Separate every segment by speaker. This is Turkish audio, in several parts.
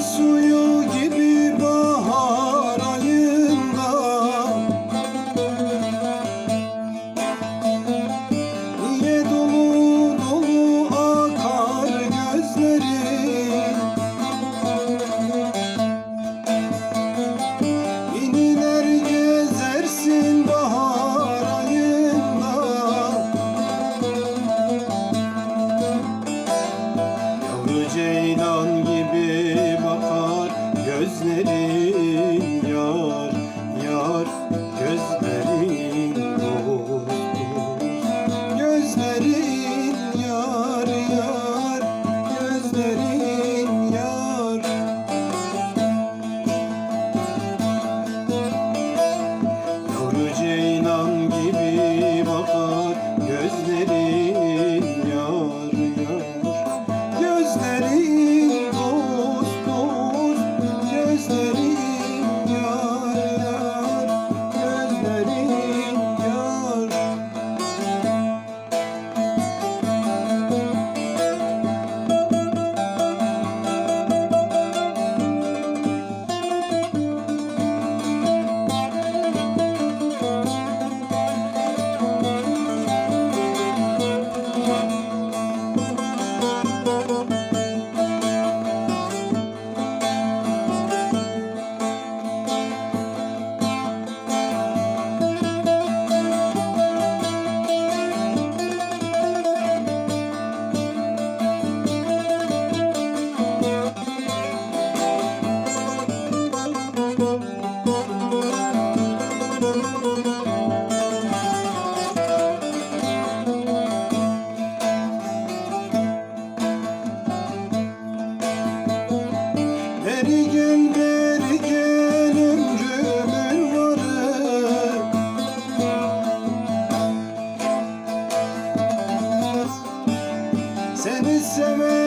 Speaker 1: 所有 Bir gün bir gün ömrümün Seni seven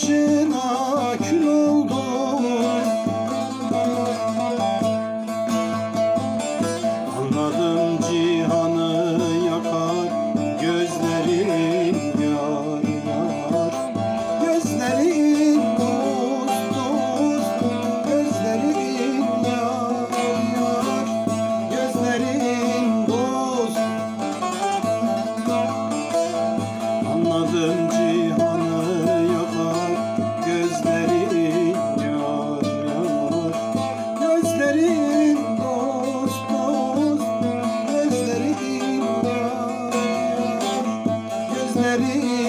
Speaker 1: 是 gözleri.